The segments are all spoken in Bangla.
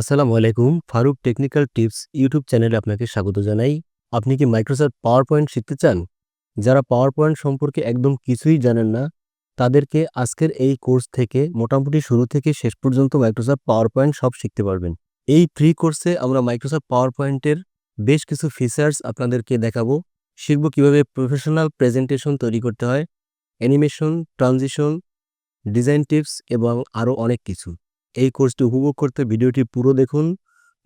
আসসালামু আলাইকুম, ফারুক টেকনিক্যাল টিপস ইউটিউব চ্যানেলে আপনাকে স্বাগত জানাই। আপনি কি মাইক্রোসফট পাওয়ার পয়েন্ট শিখতে চান? যারা পাওয়ার পয়েন্ট সম্পর্কে একদম কিছুই জানেন না, তাদেরকে আজকের এই কোর্স থেকে, মোটামুটি শুরু থেকে শেষ পর্যন্ত মাইক্রোসফট পাওয়ার পয়েন্ট সব শিখতে পারবেন। এই ফ্রি কোর্সে আমরা মাইক্রোসফট পাওয়ার পয়েন্টের বেশ কিছু ফিচার্স আপনাদেরকে দেখাবো। শিখব কীভাবে প্রফেশনাল প্রেজেন্টেশন তৈরি করতে হয় অ্যানিমেশন ট্রানজিশন ডিজাইন টিপস এবং আরও অনেক কিছু। এই কোর্সটি উপভোগ করতে ভিডিওটি পুরো দেখুন।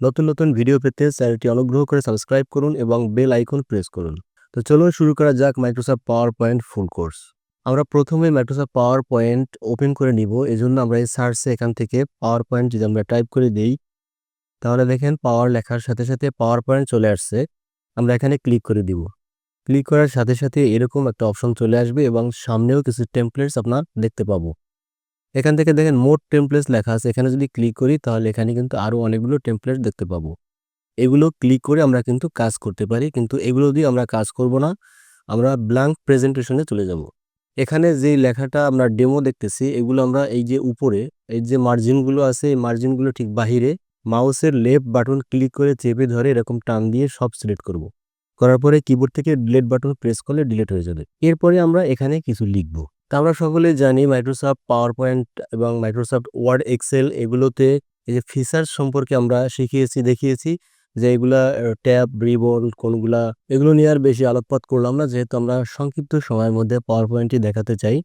নতুন নতুন ভিডিও পেতে চ্যানেলটি অনুগ্রহ করে সাবস্ক্রাইব করুন এবং বেল আইকন প্রেস করুন। তো চলুন শুরু করা যাক Microsoft PowerPoint full course আমরা প্রথমে মাইক্রোসফট পাওয়ার পয়েন্ট ওপেন করে নিব। এজন্য আমরা এই সার্চে এখান থেকে পাওয়ার পয়েন্ট যদি আমরা টাইপ করে দিই, তাহলে দেখেন পাওয়ার লেখার সাথে সাথে পাওয়ার পয়েন্ট চলে আসছে। আমরা এখানে ক্লিক করে দিব। ক্লিক করার সাথে সাথে এরকম একটা অপশন চলে আসবে এবং সামনেও কিছু টেমপ্লেটস আপনার দেখতে পাবো। এখান থেকে দেখেন মোট টেমপ্লেটস লেখা আছে। এখানে যদি ক্লিক করি, তাহলে এখানে কিন্তু আরও অনেকগুলো টেমপ্লেট দেখতে পাবো। এগুলো ক্লিক করে আমরা কিন্তু কাজ করতে পারি, কিন্তু এগুলো দিয়ে আমরা কাজ করব না। আমরা ব্ল্যাঙ্ক প্রেজেন্টেশনে চলে যাব। এখানে যে লেখাটা আমরা ডেমো দেখতেছি, এগুলো আমরা এই যে উপরে, এই যে মার্জিনগুলো আছে, এই মার্জিনগুলো ঠিক বাহিরে, মাউসের লেফট বাটন ক্লিক করে চেপে ধরে এরকম টান দিয়ে সব সিলেক্ট করব। করার পরে কিবোর্ড থেকে ডিলেট বাটন প্রেস করলে ডিলেট হয়ে যাবে। এরপরে আমরা এখানে কিছু লিখব। তা আমরা সকলে জানি মাইক্রোসফট পাওয়ার পয়েন্ট এবং মাইক্রোসফট ওয়ার্ড এক্সেল এগুলোতে এই যে ফিচার্স সম্পর্কে আমরা শিখিয়েছি, দেখিয়েছি যে এগুলা ট্যাব রিবন কোনগুলা এগুলো নিয়ে আর বেশি আলোকপাত করলাম না। যেহেতু আমরা সংক্ষিপ্ত সময়ের মধ্যে পাওয়ার পয়েন্টটি দেখাতে চাই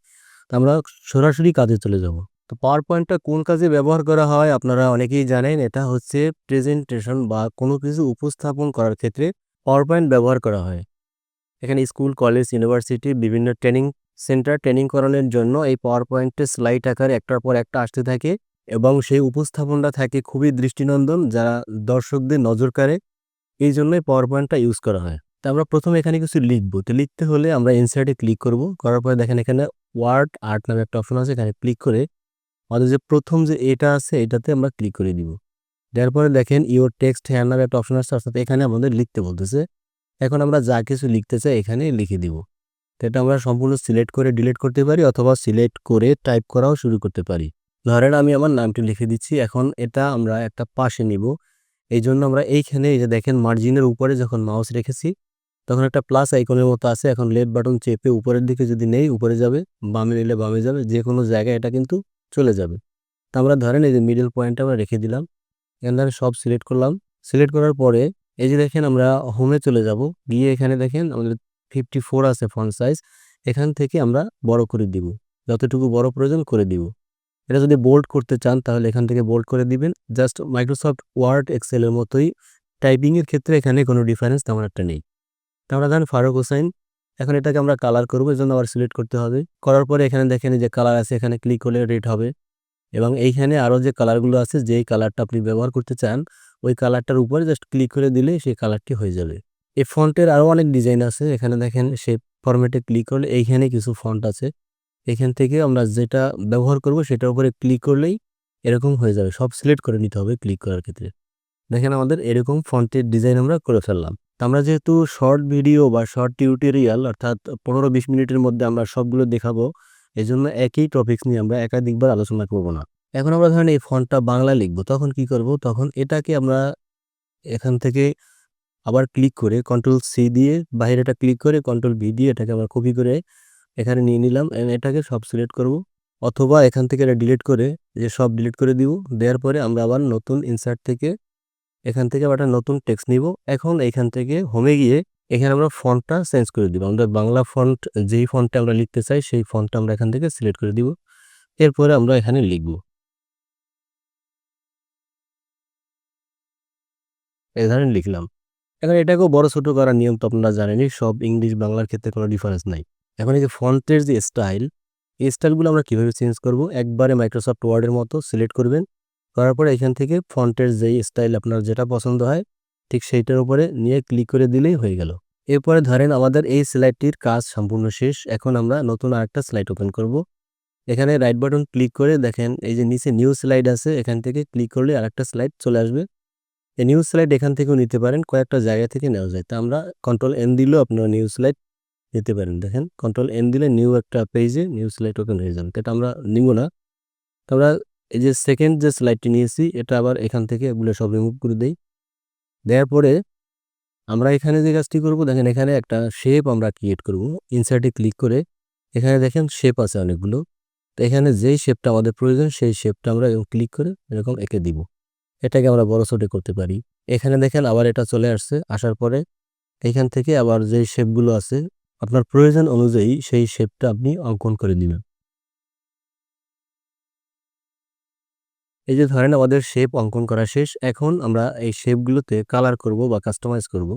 আমরা সরাসরি কাজে চলে যাব। তো পাওয়ার পয়েন্টটা কোন কাজে ব্যবহার করা হয় আপনারা অনেকেই জানেন, এটা হচ্ছে প্রেজেন্টেশন বা কোনো কিছু উপস্থাপন করার ক্ষেত্রে পাওয়ার পয়েন্ট ব্যবহার করা হয়। এখানে স্কুল, কলেজ ইউনিভার্সিটি বিভিন্ন ট্রেনিং সেন্টার ট্রেনিং করানোর জন্য এই পাওয়ার পয়েন্টে স্লাইড আকারে একটার পর একটা আসতে থাকে এবং সেই উপস্থাপনটা থাকে খুবই দৃষ্টিনন্দন যারা দর্শকদের নজর কাড়ে। এই জন্যই পাওয়ার পয়েন্টটা ইউজ করা হয়। তা আমরা প্রথমে এখানে কিছু লিখব। তো লিখতে হলে আমরা ইনসাইডে ক্লিক করব। করার পরে দেখেন এখানে ওয়ার্ড আর্ট নামে একটা অপশন আছে, এখানে ক্লিক করে আমাদের যে প্রথম যে এটা আছে, এটাতে আমরা ক্লিক করে দিব। দেওয়ার পরে দেখেন ইওর টেক্সট হ্যান্ড নামে একটা অপশন আছে, অর্থাৎ এখানে আমাদের লিখতে বলতেছে। এখন আমরা যা কিছু লিখতে চাই এখানে লিখে দিব। এটা আমরা সম্পূর্ণ সিলেক্ট করে ডিলিট করতে পারি অথবা সিলেক্ট করে টাইপ করাও শুরু করতে পারি। ধরেন আমি আমার নামটি লিখে দিচ্ছি, এখন এটা আমরা একটা পাশে নিব। এই জন্য আমরা এইখানে এই যে দেখেন মার্জিনের উপরে যখন মাউস রেখেছি, তখন একটা প্লাস আইকনের মতো আছে। এখন লেফট বাটন চেপে উপরের দিকে যদি নেই, উপরে যাবে, বামে নিলে বামে যাবে যে কোনো জায়গায় এটা কিন্তু চলে যাবে। তা আমরা ধরেন এই যে মিডল পয়েন্টটা আমরা রেখে দিলাম। এখানে আমি সব সিলেক্ট করলাম। সিলেক্ট করার পরে এই যে দেখেন আমরা হোমে চলে যাব। গিয়ে এখানে দেখেন আমাদের ফিফটি ফোর আছে ফন্ট সাইজ এখান থেকে আমরা বড় করে দিব। যতটুকু বড় প্রয়োজন করে দিব। এটা যদি বোল্ড করতে চান, তাহলে এখান থেকে বোল্ড করে দিবেন। জাস্ট মাইক্রোসফট ওয়ার্ড এক্সেলের মতোই। টাইপিংয়ের ক্ষেত্রে এখানে কোনো ডিফারেন্স তেমন একটা নেই। তা আমরা জানেন ফারুক হোসাইন এখন এটাকে আমরা কালার করব এই জন্য আবার সিলেক্ট করতে হবে। করার পরে এখানে দেখেন যে কালার আছে, এখানে ক্লিক করলে রেড হবে। এবং এইখানে আরও যে কালারগুলো আছে, যেই কালারটা আপনি ব্যবহার করতে চান, ওই কালারটার উপরে জাস্ট ক্লিক করে দিলে সেই কালারটি হয়ে যাবে। এই ফন্টের আরও অনেক ডিজাইন আছে। এখানে দেখেন সেই ফরম্যাটে ক্লিক করলে এইখানে কিছু ফন্ট আছে। এখান থেকে আমরা যেটা ব্যবহার করব সেটার উপরে ক্লিক করলেই এরকম হয়ে যাবে। সব সিলেক্ট করে নিতে হবে ক্লিক করার ক্ষেত্রে। দেখেন আমাদের এরকম ফন্টের ডিজাইন আমরা করে ফেললাম। আমরা যেহেতু শর্ট ভিডিও বা শর্ট টিউটোরিয়াল অর্থাৎ পনেরো বিশ মিনিটের মধ্যে আমরা সবগুলো দেখাবো এই জন্য একই টপিক্স নিয়ে আমরা একাধিকবার আলোচনা করব না। এখন আমরা ধরেন এই ফন্টটা বাংলা লিখব, তখন কি করব? তখন এটাকে আমরা এখান থেকে আবার ক্লিক করে কন্ট্রোল সি দিয়ে বাইরেটা ক্লিক করে কন্ট্রোল ভি দিয়ে এটাকে আবার কপি করে এখানে নিয়ে নিলাম এটাকে সব সিলেক্ট করব। অথবা এখান থেকে এটা ডিলিট করে যে সব ডিলিট করে দিব। দেওয়ার পরে আমরা আবার নতুন ইনসার্ট থেকে এখান থেকে আবার একটা নতুন টেক্সট নিব। এখন এখান থেকে হোমে গিয়ে এখানে আমরা ফন্টটা চেঞ্জ করে দিব। আমরা বাংলা ফন্ট যেই ফন্টটা আমরা লিখতে চাই, সেই ফন্টটা আমরা এখান থেকে সিলেক্ট করে দিব। এরপরে আমরা এখানে লিখব। ধরনের লিখলাম। এখন এটাকেও বড় ছোট করার নিয়ম তো আপনারা জানেনই, সব ইংলিশ বাংলার ক্ষেত্রে কোনো ডিফারেন্স নাই। এখন এই যে ফন্টের যে স্টাইল এই স্টাইলগুলো আমরা কীভাবে চেঞ্জ করব? একবারে মাইক্রোসফট ওয়ার্ডের মতো সিলেক্ট করবেন, করার পরে এখান থেকে ফন্টের যেই স্টাইল আপনার যেটা পছন্দ হয়, ঠিক সেইটার উপরে নিয়ে ক্লিক করে দিলেই হয়ে গেল। এরপরে ধরেন আমাদের এই স্লাইডটির কাজ সম্পূর্ণ শেষ, এখন আমরা নতুন আরেকটা স্লাইড ওপেন করব। এখানে রাইট বাটন ক্লিক করে দেখেন, এই যে নিচে নিউ স্লাইড আছে, এখান থেকে ক্লিক করলে আরেকটা স্লাইড চলে আসবে। এই নিউ স্লাইড এখান থেকেও নিতে পারেন, কয়েকটা জায়গা থেকে নেওয়া যায়। তা আমরা কন্ট্রোল এন দিলেও আপনারা নিউ স্লাইড নিতে পারেন। দেখেন কন্ট্রোল এন দিলে নিউ একটা পেজে নিউ স্লাইড ওপেন হয়ে যাবে। এটা আমরা নিব না। তো আমরা এই যে সেকেন্ড যে স্লাইডটি নিয়েছি, এটা আবার এখান থেকে এগুলো সব রিমুভ করে দেই। দেওয়ার পরে আমরা এখানে যে কাজটি করব, দেখেন এখানে একটা শেপ আমরা ক্রিয়েট করব। ইনসার্টে ক্লিক করে এখানে দেখেন শেপ আছে অনেকগুলো। তো এখানে যেই শেপটা আমাদের প্রয়োজন, সেই শেপটা আমরা ক্লিক করে এরকম এঁকে দিব। এটাকে আমরা বড় ছোটো করতে পারি। এখানে দেখেন আবার এটা চলে আসছে, আসার পরে এখান থেকে আবার যেই শেপগুলো আছে, আপনার প্রয়োজন অনুযায়ী সেই শেপটা আপনি অঙ্কন করে দিবেন এই যে ধরেন আমাদের শেপ অঙ্কন করা শেষ, এখন আমরা এই শেপগুলোতে কালার করব বা কাস্টমাইজ করব।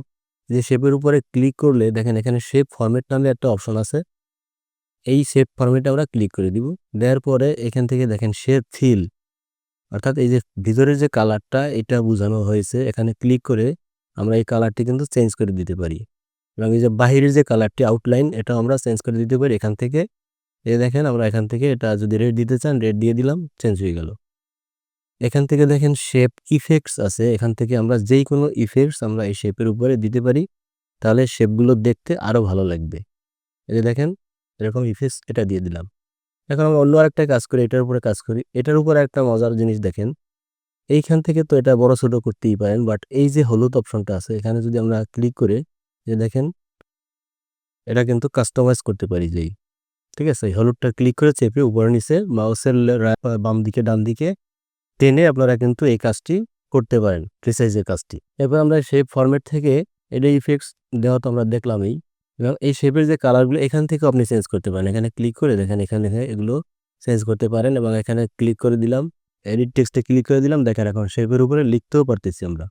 যে শেপের উপরে ক্লিক করলে দেখেন এখানে শেপ ফরম্যাট নামে একটা অপশন আছে। এই শেপ ফরম্যাটে আমরা ক্লিক করে দিব। দেওয়ার পরে এখান থেকে দেখেন শেপ ফিল অর্থাৎ এই যে ভিতরের যে কালারটা, এটা বোঝানো হয়েছে। এখানে ক্লিক করে আমরা এই কালারটি কিন্তু চেঞ্জ করে দিতে পারি। এবং এই যে বাহিরের যে কালারটি আউটলাইন এটা আমরা চেঞ্জ করে দিতে পারি এখান থেকে। এই দেখেন, আমরা এখান থেকে এটা যদি রেড দিতে চান রেড দিয়ে দিলাম চেঞ্জ হয়ে গেল। এখান থেকে দেখেন শেপ ইফেক্টস আছে। এখান থেকে আমরা যেই কোনো ইফেক্টস আমরা এই শেপের উপরে দিতে পারি। তাহলে শেপগুলো দেখতে আরও ভালো লাগবে। এই দেখেন, এরকম ইফেক্টস এটা দিয়ে দিলাম। এখন আমরা অন্য আরেকটা কাজ করি, এটার উপরে কাজ করি। এটার উপরে একটা মজার জিনিস দেখেন। এইখান থেকে তো এটা বড় ছোট করতেই পারেন বাট এই যে হলুদ অপশনটা আছে, এখানে যদি আমরা ক্লিক করে, যে দেখেন, এটা কিন্তু কাস্টমাইজ করতে পারি যেই। ঠিক আছে? এই হলুদটা ক্লিক করে চেপে উপরে নিচে মাউসের বাম দিকে, ডান দিকে টেনে আপনারা কিন্তু এই কাজটি করতে পারেন প্রিসাইজের কাজটি। এরপর আমরা সেই ফরম্যাট থেকে এটা ইফেক্টস দেওয়া তো আমরা দেখলামই। এবং এই শেপের যে কালারগুলো এখান থেকেও আপনি চেঞ্জ করতে পারেন। এখানে ক্লিক করে দেখেন, এখানে এগুলো চেঞ্জ করতে পারেন এবং এখানে ক্লিক করে দিলাম এডিট টেক্সটে ক্লিক করে দিলাম। দেখেন এখন শেপের উপরে লিখতেও পারতেছি আমরা।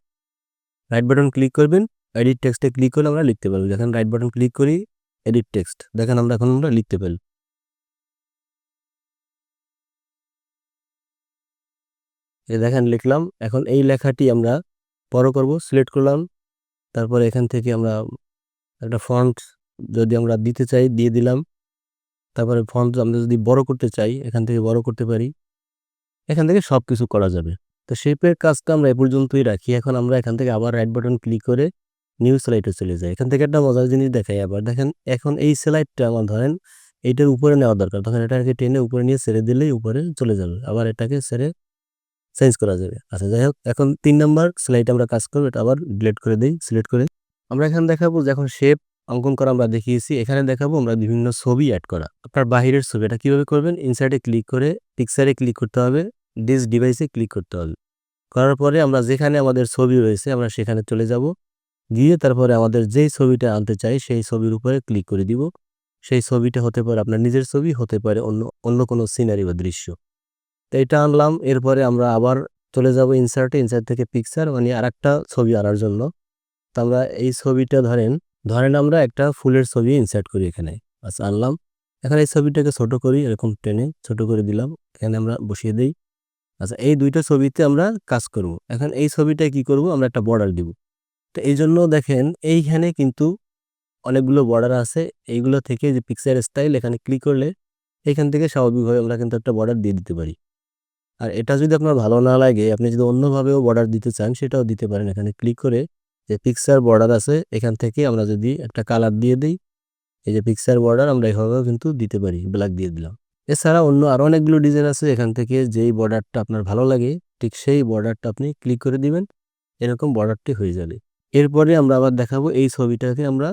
রাইট বাটন ক্লিক করবেন এডিট টেক্সটে ক্লিক করলে আমরা লিখতে পারব। দেখেন রাইট বাটন ক্লিক করি এডিট টেক্সট দেখেন আমরা এখন আমরা লিখতে পারি। দেখেন লিখলাম, এখন এই লেখাটি আমরা বড় করব সিলেক্ট করলাম। তারপরে এখান থেকে আমরা একটা ফন্ট যদি আমরা দিতে চাই, দিয়ে দিলাম। তারপরে ফন্ট আমরা যদি বড় করতে চাই, এখান থেকে বড় করতে পারি। এখান থেকে সব কিছু করা যাবে। তো শেপের কাজটা আমরা এ পর্যন্তই রাখি। এখন আমরা এখান থেকে আবার রাইট বাটন ক্লিক করে নিউ স্লাইডে চলে যাই। এখান থেকে একটা মজার জিনিস দেখাই আবার। দেখেন, এখন এই স্লাইডটা আমার ধরেন এইটার উপরে নেওয়া দরকার। তখন এটাকে টেনে উপরে নিয়ে ছেড়ে দিলেই উপরে চলে যাবে। আবার এটাকে ছেড়ে চেঞ্জ করা যাবে। আচ্ছা যাই হোক, এখন তিন নাম্বার স্লাইড আমরা কাজ করব। এটা আবার ডিলেট করে দিই সিলেক্ট করে। আমরা এখানে দেখাবো যে এখন শেপ অঙ্কন করা আমরা দেখিয়েছি, এখানে দেখাবো আমরা বিভিন্ন ছবি অ্যাড করা। আপনার বাহিরের ছবি, এটা কীভাবে করবেন? ইনসাইডে ক্লিক করে পিকচারে ক্লিক করতে হবে ডিস ডিভাইসে ক্লিক করতে হবে। করার পরে আমরা যেখানে আমাদের ছবি রয়েছে, আমরা সেখানে চলে যাব। গিয়ে তারপরে আমাদের যেই ছবিটা আনতে চাই, সেই ছবির উপরে ক্লিক করে দিব। সেই ছবিটা হতে পারে আপনার নিজের ছবি, হতে পারে অন্য অন্য কোনো সিনারি বা দৃশ্য। তো এটা আনলাম, এরপরে আমরা আবার চলে যাব ইনসার্টে ইনসার্ট থেকে পিকচার মানে আর ছবি আনার জন্য। তো আমরা এই ছবিটা ধরেন ধরেন আমরা একটা ফুলের ছবি ইনসার্ট করি এখানে। আচ্ছা আনলাম, এখানে এই ছবিটাকে ছোট করি, এরকম টেনে ছোট করে দিলাম, এখানে আমরা বসিয়ে দিই। আচ্ছা এই দুইটা ছবিতে আমরা কাজ করব। এখন এই ছবিটায় কি করব? আমরা একটা বর্ডার দিব। তো এই জন্য দেখেন, এইখানে কিন্তু অনেকগুলো বর্ডার আছে। এইগুলো থেকে যে পিকচার স্টাইল এখানে ক্লিক করলে এখান থেকে স্বাভাবিকভাবে আমরা কিন্তু একটা বর্ডার দিয়ে দিতে পারি। আর এটা যদি আপনার ভালো না লাগে, আপনি যদি অন্যভাবেও বর্ডার দিতে চান, সেটাও দিতে পারেন। এখানে ক্লিক করে যে পিকচার বর্ডার আছে, এখান থেকে আমরা যদি একটা কালার দিয়ে দিই, এই যে পিকচার বর্ডার আমরা এভাবেও কিন্তু দিতে পারি ব্ল্যাক দিয়ে দিলাম। এছাড়া অন্য আরও অনেকগুলো ডিজাইন আছে, এখান থেকে যেই বর্ডারটা আপনার ভালো লাগে, ঠিক সেই বর্ডারটা আপনি ক্লিক করে দিবেন, এরকম বর্ডারটি হয়ে যাবে। এরপরে আমরা আবার দেখাবো এই ছবিটাকে আমরা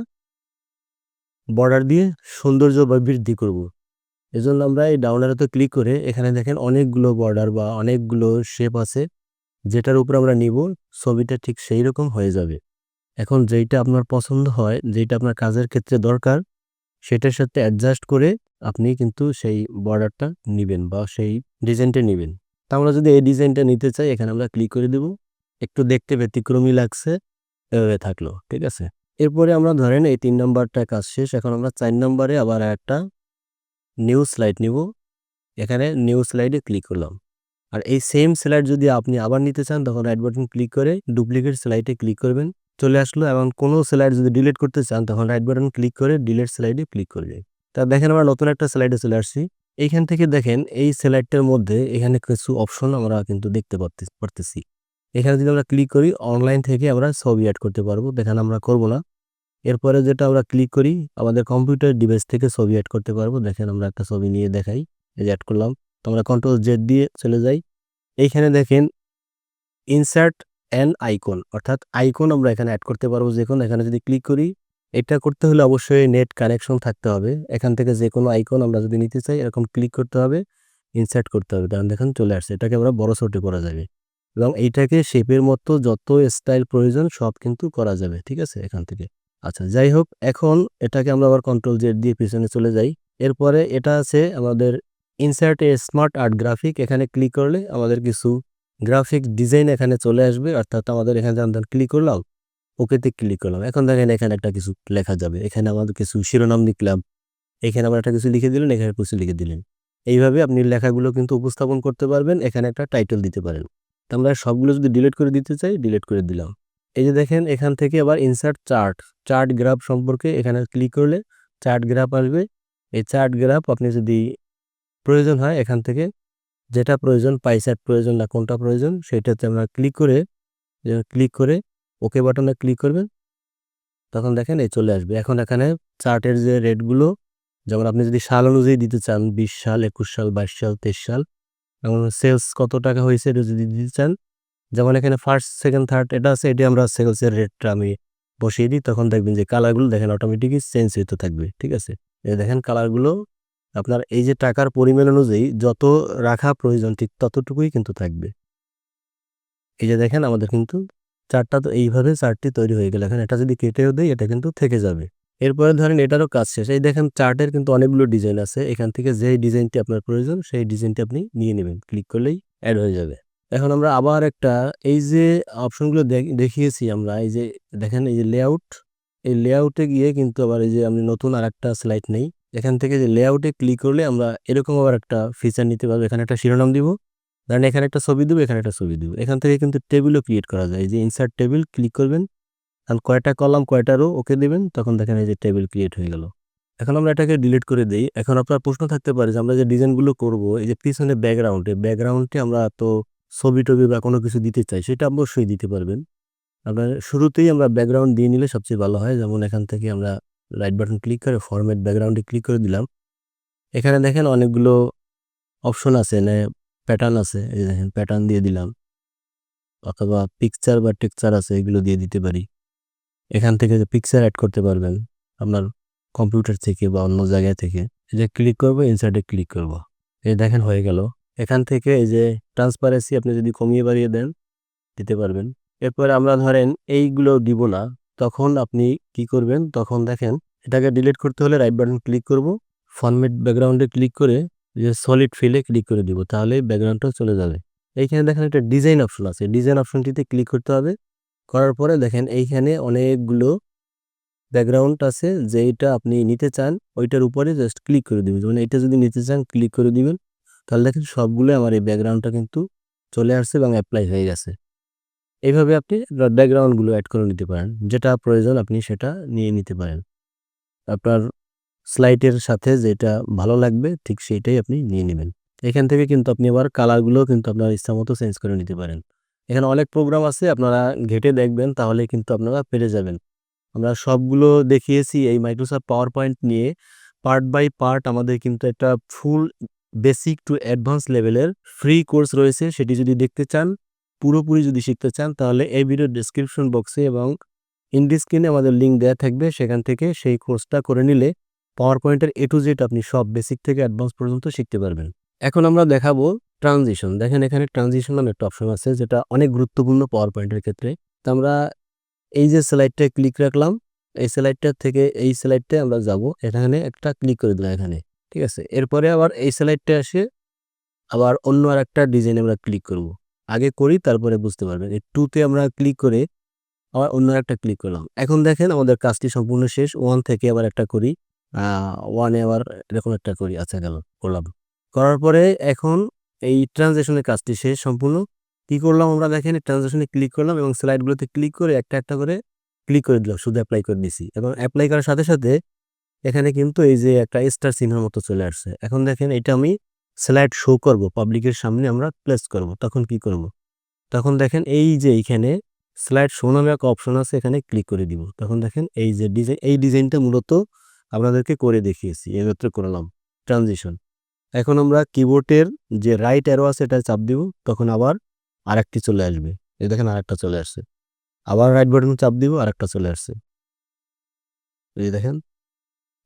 বর্ডার দিয়ে সৌন্দর্য বা বৃদ্ধি করব। এজন্য আমরা এই ডাউন অ্যারোতে ক্লিক করে এখানে দেখেন অনেকগুলো বর্ডার বা অনেকগুলো শেপ আছে, যেটার উপর আমরা নিব, ছবিটা ঠিক সেই রকম হয়ে যাবে। এখন যেইটা আপনার পছন্দ হয়, যেইটা আপনার কাজের ক্ষেত্রে দরকার, সেটার সাথে অ্যাডজাস্ট করে আপনি কিন্তু সেই বর্ডারটা নেবেন বা সেই ডিজাইনটা নেবেন। তা আমরা যদি এই ডিজাইনটা নিতে চাই, এখানে আমরা ক্লিক করে দেব। একটু দেখতে ব্যতিক্রমী লাগছে, এভাবে থাকল, ঠিক আছে? এরপরে আমরা ধরেন এই তিন নম্বরটা কাজ শেষ, এখন আমরা চার নম্বরে আবার একটা নিউ স্লাইড নিব। এখানে নিউ স্লাইডে ক্লিক করলাম। আর এই সেম স্লাইড যদি আপনি আবার নিতে চান, তখন রাইট বাটন ক্লিক করে ডুপ্লিকেট স্লাইডে ক্লিক করবেন। চলে আসলো এবং কোনো স্লাইড যদি ডিলিট করতে চান, তখন রাইট বাটন ক্লিক করে ডিলিট স্লাইডে ক্লিক করবে তা দেখেন আমরা নতুন একটা স্লাইডে চলে আসছি। এইখান থেকে দেখেন এই স্লাইডটার মধ্যে এখানে কিছু অপশন আমরা কিন্তু দেখতে পারতেছি। এখানে যদি আমরা ক্লিক করি অনলাইন থেকে আমরা ছবি অ্যাড করতে পারব। দেখেন আমরা করব না। এরপরে যেটা আমরা ক্লিক করি, আমাদের কম্পিউটার ডিভাইস থেকে ছবি অ্যাড করতে পারব। দেখেন আমরা একটা ছবি নিয়ে দেখাই, এই যে অ্যাড করলাম। তো আমরা কন্ট্রোল জেড দিয়ে চলে যাই। এইখানে দেখেন ইনসার্ট অ্যান আইকন অর্থাৎ আইকন আমরা এখানে অ্যাড করতে পারব। যে কোনো এখানে যদি ক্লিক করি, এটা করতে হলে অবশ্যই নেট কানেকশন থাকতে হবে। এখান থেকে যে কোনো আইকন আমরা যদি নিতে চাই, এরকম ক্লিক করতে হবে ইনসার্ট করতে হবে। কারণ দেখেন, চলে আসছে। এটাকে আমরা বড় ছোটো করা যাবে। এবং এইটাকে শেপের মতো যত স্টাইল প্রয়োজন, সব কিন্তু করা যাবে। ঠিক আছে? এখান থেকে। আচ্ছা যাই হোক, এখন এটাকে আমরা আবার কন্ট্রোল জেড দিয়ে পিছনে চলে যাই। এরপরে এটা আছে আমাদের ইনসার্ট স্মার্ট আর্ট গ্রাফিক এখানে ক্লিক করলে আমাদের কিছু গ্রাফিক ডিজাইন এখানে চলে আসবে, অর্থাৎ আমাদের এখানে আমরা ক্লিক করলাম, ওকেতে ক্লিক করলাম। এখন দেখেন এখানে একটা কিছু লেখা যাবে। এখানে আমাদের কিছু শিরোনাম লিখলাম, এখানে আবার একটা কিছু লিখে দিলেন, এখানে কিছু লিখে দিলেন। এইভাবে আপনি লেখাগুলো কিন্তু উপস্থাপন করতে পারবেন, এখানে একটা টাইটেল দিতে পারেন। তো আমরা সবগুলো যদি ডিলিট করে দিতে চাই ডিলিট করে দিলাম। এই যে দেখেন, এখান থেকে আবার ইনসার্ট চার্ট চার্ট গ্রাফ সম্পর্কে এখানে ক্লিক করলে চার্ট গ্রাফ আসবে। এই চার্ট গ্রাফ আপনি যদি প্রয়োজন হয়, এখান থেকে যেটা প্রয়োজন পাই চার্ট প্রয়োজন না কোনটা প্রয়োজন সেটাতে আমরা ক্লিক করে ক্লিক করে ওকে বাটনে ক্লিক করবেন। তখন দেখেন এই চলে আসবে। এখন এখানে চার্টের যে রেটগুলো যেমন আপনি যদি সাল অনুযায়ী দিতে চান, বিশ সাল, একুশ সাল, বাইশ সাল, তেইশ সাল, এবং সেলস কত টাকা হয়েছে এটা যদি দিতে চান, যেমন এখানে ফার্স্ট সেকেন্ড থার্ড এটা আছে, এটি আমরা সেলসের রেটটা আমি বসিয়ে দিই, তখন দেখবেন যে কালারগুলো দেখেন অটোমেটিকই চেঞ্জ হতে থাকবে, ঠিক আছে? দেখেন কালারগুলো আপনার এই যে টাকার পরিমাণ অনুযায়ী যত রাখা প্রয়োজন ঠিক ততটুকুই কিন্তু থাকবে। এই যে দেখেন আমাদের কিন্তু চারটা তো এইভাবে চারটি তৈরি হয়ে গেল। এখন এটা যদি কেটেও দেয় এটা কিন্তু থেকে যাবে। এরপরে ধরেন এটারও কাজ শেষ। এই দেখেন চার্টের কিন্তু অনেকগুলো ডিজাইন আছে। এখান থেকে যেই ডিজাইনটি আপনার প্রয়োজন সেই ডিজাইনটি আপনি নিয়ে নেবেন। ক্লিক করলেই অ্যাড হয়ে যাবে। এখন আমরা আবার একটা এই যে অপশনগুলো দেখিয়েছি আমরা। এই যে দেখেন এই যে লেআউট এই লেআউটে গিয়ে কিন্তু আবার এই যে আমি নতুন আর একটা স্লাইড নেই। এখান থেকে যে লেআউটে ক্লিক করলে আমরা এরকম আবার একটা ফিচার নিতে পারব। এখানে একটা শিরোনাম দিব ধরেন এখানে একটা ছবি দেবো, এখানে একটা ছবি দেবো। এখান থেকে কিন্তু টেবিলও ক্রিয়েট করা যায়। যে ইনসার্ট টেবিল ক্লিক করবেন আর কয়টা কলাম কয়টা রো ওকে দেবেন, তখন দেখেন এই যে টেবিল ক্রিয়েট হয়ে গেল। এখন আমরা এটাকে ডিলিট করে দিই। এখন আপনার প্রশ্ন থাকতে পারে যে আমরা যে ডিজাইনগুলো করব, এই যে পিছনে ব্যাকগ্রাউন্ডে ব্যাকগ্রাউন্ডে আমরা তো ছবি টবি বা কোনো কিছু দিতে চাই, সেটা অবশ্যই দিতে পারবেন। আপনার শুরুতেই আমরা ব্যাকগ্রাউন্ড দিয়ে নিলে সবচেয়ে ভালো হয়। যেমন এখান থেকে আমরা রাইট বাটন ক্লিক করে ফরম্যাট ব্যাকগ্রাউন্ডে ক্লিক করে দিলাম। এখানে দেখেন অনেকগুলো অপশন আছে না প্যাটার্ন আছে, এই দেখেন প্যাটার্ন দিয়ে দিলাম। অথবা পিকচার বা টেকচার আছে, এগুলো দিয়ে দিতে পারি। এখান থেকে পিকচার অ্যাড করতে পারবেন, আপনার কম্পিউটার থেকে বা অন্য জায়গায় থেকে, এই যে ক্লিক করব ইনসার্টে ক্লিক করব। এই দেখেন হয়ে গেল। এখান থেকে এই যে ট্রান্সপারেন্সি আপনি যদি কমিয়ে বাড়িয়ে দেন, দিতে পারবেন। এরপরে আমরা ধরেন এইগুলো দিব না তখন আপনি কি করবেন? তখন দেখেন, এটাকে ডিলিট করতে হলে রাইট বাটন ক্লিক করব। ফরমেট ব্যাকগ্রাউন্ডে ক্লিক করে যে সলিড ফিলে ক্লিক করে দিব, তাহলে ব্যাকগ্রাউন্ডটা চলে যাবে। এইখানে দেখেন একটা ডিজাইন অপশন আছে। ডিজাইন অপশনটিতে ক্লিক করতে হবে। করার পরে দেখেন, এইখানে অনেকগুলো ব্যাকগ্রাউন্ড আছে, যেইটা আপনি নিতে চান, ওইটার উপরে জাস্ট ক্লিক করে দিবেন। যেমন এটা যদি নিতে চান ক্লিক করে দিবেন। তাহলে দেখেন সবগুলো আমার এই ব্যাকগ্রাউন্ডটা কিন্তু চলে আসছে এবং অ্যাপ্লাই হয়ে গেছে। এইভাবে আপনি ব্যাকগ্রাউন্ডগুলো অ্যাড করে নিতে পারেন। যেটা প্রয়োজন আপনি সেটা নিয়ে নিতে পারেন। আপনার স্লাইডের সাথে যেটা ভালো লাগবে, ঠিক সেইটাই আপনি নিয়ে নেবেন। এখান থেকে কিন্তু আপনি আবার কালারগুলো কিন্তু আপনার ইচ্ছা মতো চেঞ্জ করে নিতে পারেন। এখানে অনেক প্রোগ্রাম আছে, আপনারা ঘেটে দেখবেন, তাহলে কিন্তু আপনারা পেরে যাবেন। আমরা সবগুলো দেখিয়েছি এই মাইক্রোসফট পাওয়ার পয়েন্ট নিয়ে। পার্ট বাই পার্ট আমাদের কিন্তু একটা ফুল বেসিক টু অ্যাডভান্স লেভেলের ফ্রি কোর্স রয়েছে। সেটি যদি দেখতে চান পুরোপুরি যদি শিখতে চান, তাহলে এই ভিডিও ডিসক্রিপশন বক্সে এবং ইন্ডিস্ক্রিনে আমাদের লিঙ্ক দেওয়া থাকবে। সেখান থেকে সেই কোর্সটা করে নিলে পাওয়ার পয়েন্টের এ টু জেড আপনি সব বেসিক থেকে অ্যাডভান্স পর্যন্ত শিখতে পারবেন। এখন আমরা দেখাবো ট্রানজিশন দেখেন এখানে ট্রানজিশন নামে একটা অপশন আছে, যেটা অনেক গুরুত্বপূর্ণ পাওয়ার পয়েন্টের ক্ষেত্রে। তো আমরা এই যে স্লাইডটায় ক্লিক রাখলাম, এই স্লাইডটা থেকে এই স্লাইডটায় আমরা যাব। এখানে একটা ক্লিক করে দিলাম এখানে, ঠিক আছে? এরপরে আবার এই স্লাইডটা আসে আবার অন্য আর একটা ডিজাইন আমরা ক্লিক করব। আগে করি, তারপরে বুঝতে পারবেন। এই টুতে আমরা ক্লিক করে আবার অন্য একটা ক্লিক করলাম। এখন দেখেন আমাদের কাজটি সম্পূর্ণ শেষ। ওয়ান থেকে আবার একটা করি। ওয়ানে আবার এরকম একটা করি। আচ্ছা গেল, করলাম। করার পরে এখন এই ট্রানজেকশনের কাজটি শেষ সম্পূর্ণ। কি করলাম আমরা? দেখেন ট্রানজেকশনে ক্লিক করলাম এবং স্লাইডগুলোতে ক্লিক করে একটা একটা করে ক্লিক করে দিলাম। শুধু অ্যাপ্লাই করে দিছি। এবং অ্যাপ্লাই করার সাথে সাথে এখানে কিন্তু এই যে একটা স্টার চিহ্নের মতো চলে আসছে। এখন দেখেন এটা আমি স্লাইড শো করব পাবলিকের সামনে আমরা প্লেস করব, তখন কি করব? তখন দেখেন এই যে এইখানে স্লাইড শো নামে একটা অপশন আছে, এখানে ক্লিক করে দিব। তখন দেখেন এই যে ডিজাইন এই ডিজাইনটা মূলত আপনাদেরকে করে দেখিয়েছি এমাত্র করলাম। ট্রানজিশন এখন আমরা কিবোর্ডের যে রাইট অ্যারো আছে এটা চাপ দিব, তখন আবার আরেকটি চলে আসবে। এই দেখেন আরেকটা চলে আসছে। আবার রাইট বাটন চাপ দিব, আরেকটা চলে আসছে। এই দেখেন,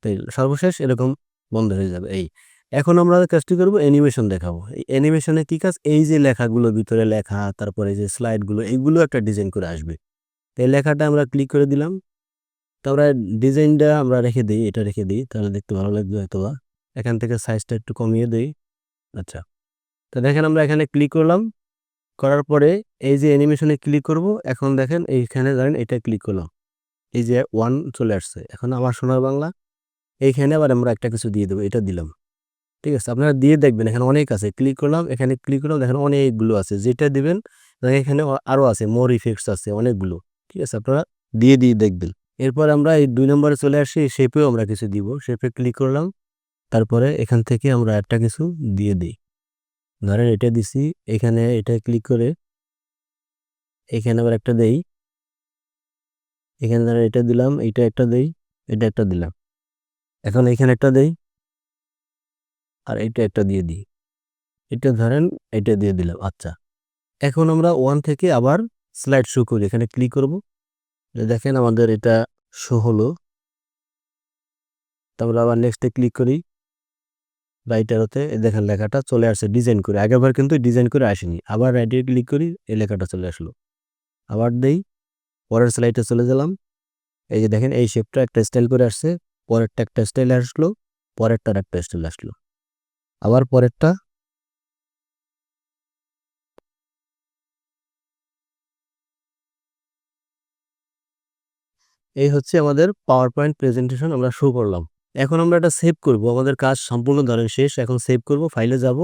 তাই সর্বশেষ এরকম বন্ধ হয়ে যাবে। এই এখন আমরা কাজটি করব অ্যানিমেশন দেখাবো। এই অ্যানিমেশনে কি কাজ? এই যে লেখাগুলো ভিতরে লেখা, তারপরে যে স্লাইডগুলো এইগুলো একটা ডিজাইন করে আসবে। এই লেখাটা আমরা ক্লিক করে দিলাম। তো আমরা ডিজাইনটা আমরা রেখে দিই, এটা রেখে দিই, তাহলে দেখতে ভালো লাগবে হয়তো বা এখান থেকে সাইজটা একটু কমিয়ে দিই। আচ্ছা। তো দেখেন আমরা এখানে ক্লিক করলাম। করার পরে এই যে অ্যানিমেশনে ক্লিক করব, এখন দেখেন এইখানে ধরেন এটা ক্লিক করলাম। এই যে ওয়ান চলে আসছে। এখন আমার সোনার বাংলা। এইখানে আবার আমরা একটা কিছু দিয়ে দেবো, এটা দিলাম। ঠিক আছে? আপনারা দিয়ে দেখবেন, এখানে অনেক আছে। ক্লিক করলাম, এখানে ক্লিক করলাম, দেখেন অনেকগুলো আছে। যেটা দিবেন এখানে আরও আছে, মোর ইফেক্টস আছে, অনেকগুলো। ঠিক আছে? আপনারা দিয়ে দিয়ে দেখবেন। এরপর আমরা এই দুই নম্বরে চলে আসি শেপেও আমরা কিছু দিব। শেপে ক্লিক করলাম, তারপরে এখান থেকে আমরা একটা কিছু দিয়ে দিই। ধরেন এটা দিছি, এখানে এটা ক্লিক করে এখানে আবার একটা দেই। এখানে ধরেন এটা দিলাম, এটা একটা দেই, এটা একটা দিলাম। এখন এখানে একটা দেই। আর এটা একটা দিয়ে দিই। এটা ধরেন এটা দিয়ে দিলাম আচ্ছা। এখন আমরা ওয়ান থেকে আবার স্লাইড শো করি, এখানে ক্লিক করব। দেখেন আমাদের এটা শো হলো। তারপরে আবার নেক্সটে ক্লিক করি। রাইট অ্যারোতে দেখেন লেখাটা চলে আসছে ডিজাইন করে। আগেরবার কিন্তু ডিজাইন করে আসেনি। আবার রাইটে ক্লিক করি, এই লেখাটা চলে আসলো। আবার দেই, পরের স্লাইডে চলে গেলাম। এই যে দেখেন, এই শেপটা একটা স্টাইল করে আসছে। পরেরটা একটা স্টাইল আসলো, পরেরটার একটা স্টাইল আসলো। আবার পরেরটা? এই হচ্ছে আমাদের পাওয়ার পয়েন্ট প্রেজেন্টেশন আমরা শো করলাম। এখন আমরা এটা সেভ করব। আমাদের কাজ সম্পূর্ণ ধরেন শেষ। এখন সেভ করব ফাইলে যাব।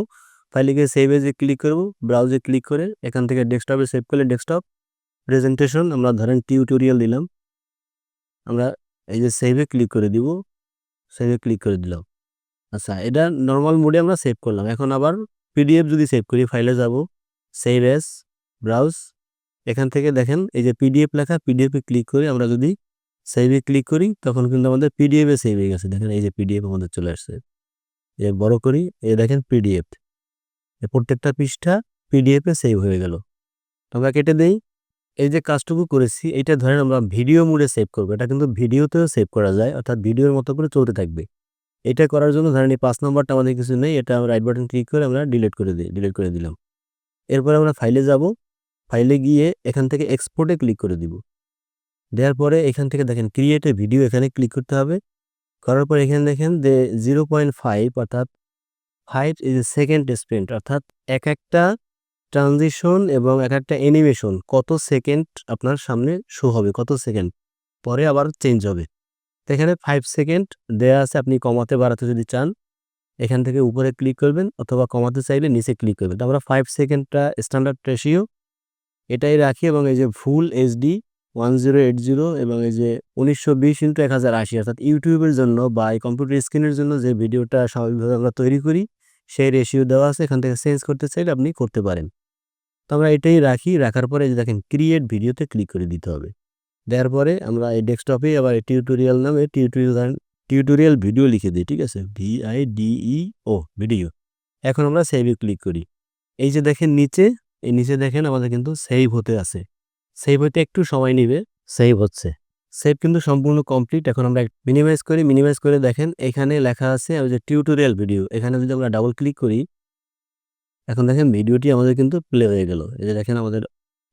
ফাইলে গিয়ে সেভ এজে ক্লিক করব ব্রাউজে ক্লিক করে এখান থেকে ডেস্কটপে সেভ করলে ডেস্কটপ প্রেজেন্টেশন আমরা ধরেন টিউটোরিয়াল দিলাম। আমরা এই যে সেভে ক্লিক করে দিব সেভে ক্লিক করে দিলাম। আচ্ছা এটা নর্মাল মোডে আমরা সেভ করলাম। এখন আবার পিডিএফ যদি সেভ করি ফাইলে যাব সেভ এস ব্রাউজ এখান থেকে দেখেন, এই যে পিডিএফ লেখা পিডিএফে ক্লিক করে, আমরা যদি সেভে ক্লিক করি, তখন কিন্তু আমাদের পিডিএফে সেভ হয়ে গেছে। দেখেন, এই যে পিডিএফ আমাদের চলে আসছে। এ বড় করি, এই দেখেন পিডিএফ প্রত্যেকটা পৃষ্ঠা পিডিএফে সেভ হয়ে গেল। আমরা কেটে দেই। এই যে কাজটুকু করেছি এটা ধরেন আমরা ভিডিও মোডে সেভ করব। এটা কিন্তু ভিডিওতেও সেভ করা যায়, অর্থাৎ ভিডিওর মতো করে চলতে থাকবে। এটা করার জন্য ধরেন এই পাঁচ নম্বরটা আমাদের কিছু নেই, এটা আমরা রাইট বাটন ক্লিক করে আমরা ডিলিট করে দিই ডিলিট করে দিলাম। এরপর আমরা ফাইলে যাব ফাইলে গিয়ে এখান থেকে এক্সপোর্টে ক্লিক করে দিব। দেওয়ার পরে এখান থেকে দেখেন ক্রিয়েট এ ভিডিও এখানে ক্লিক করতে হবে। করার পর এখানে দেখেন যে জিরো পয়েন্ট ফাইভ অর্থাৎ five is a second sprint অর্থাৎ এক একটা ট্রানজিশন এবং এক একটা অ্যানিমেশন কত সেকেন্ড আপনার সামনে শো হবে, কত সেকেন্ড পরে আবার চেঞ্জ হবে। এখানে ফাইভ সেকেন্ড দেয়া আছে, আপনি কমাতে বাড়াতে যদি চান, এখান থেকে উপরে ক্লিক করবেন অথবা কমাতে চাইলে নিচে ক্লিক করবেন। আমরা ফাইভ সেকেন্ডটা স্ট্যান্ডার্ড রেশিও এটাই রাখি এবং এই যে full HD one zero eight zero এবং এই যে উনিশশো বিশ ইন্টু এক হাজার আশি অর্থাৎ ইউটিউবের জন্য বা এই কম্পিউটার স্ক্রিনের জন্য যে ভিডিওটা স্বাভাবিকভাবে আমরা তৈরি করি, সেই রেশিও দেওয়া আছে, এখান থেকে চেঞ্জ করতে চাইলে আপনি করতে পারেন। তো আমরা এটাই রাখি, রাখার পরে দেখেন ক্রিয়েট ভিডিওতে ক্লিক করে দিতে হবে। দেওয়ার পরে আমরা এই ডেস্কটপে আবার টিউটোরিয়াল নামে টিউটোরিয়াল টিউটোরিয়াল ভিডিও লিখে দিই, ঠিক আছে? V I D E O video. এখন আমরা সেভে ক্লিক করি। এই যে দেখেন নিচে, এই নিচে দেখেন আমাদের কিন্তু সেভ হতে আছে। সেভ হতে একটু সময় নিবে সেভ হচ্ছে। সেভ কিন্তু সম্পূর্ণ কমপ্লিট এখন আমরা মিনিমাইজ করি মিনিমাইজ করে দেখেন এখানে লেখা আছে যে টিউটোরিয়াল ভিডিও। এখানে যদি আমরা ডাবল ক্লিক করি, এখন দেখেন ভিডিওটি আমাদের কিন্তু প্লে হয়ে গেল। এই যে দেখেন আমাদের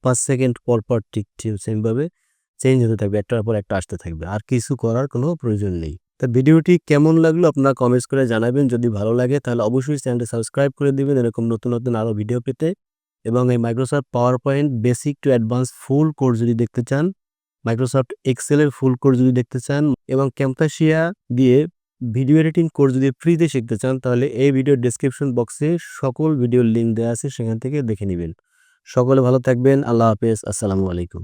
পাঁচ সেকেন্ড পর পর ঠিক ঠিক সেমভাবে চেঞ্জ হতে থাকবে, একটার পর একটা আসতে থাকবে, আর কিছু করার কোনো প্রয়োজন নেই। তা ভিডিওটি কেমন লাগল আপনারা কমেন্টস করে জানাবেন, যদি ভালো লাগে তাহলে অবশ্যই চ্যানেলটি সাবস্ক্রাইব করে দিবেন, এরকম নতুন নতুন আরও ভিডিও পেতে। এবং এই Microsoft PowerPoint basic to advance full course যদি দেখতে চান মাইক্রোসফট এক্সেলের ফুল কোর্স যদি দেখতে চান, এবং ক্যাম্পাসিয়া দিয়ে ভিডিও এডিটিং কোর্স যদি ফ্রিতে শিখতে চান, তাহলে এই ভিডিও ডিসক্রিপশন বক্সে সকল ভিডিওর লিঙ্ক দেওয়া আছে, সেখান থেকে দেখে নেবেন। সকলে ভালো থাকবেন, আল্লাহ হাফেজ, আসসালামু আলাইকুম।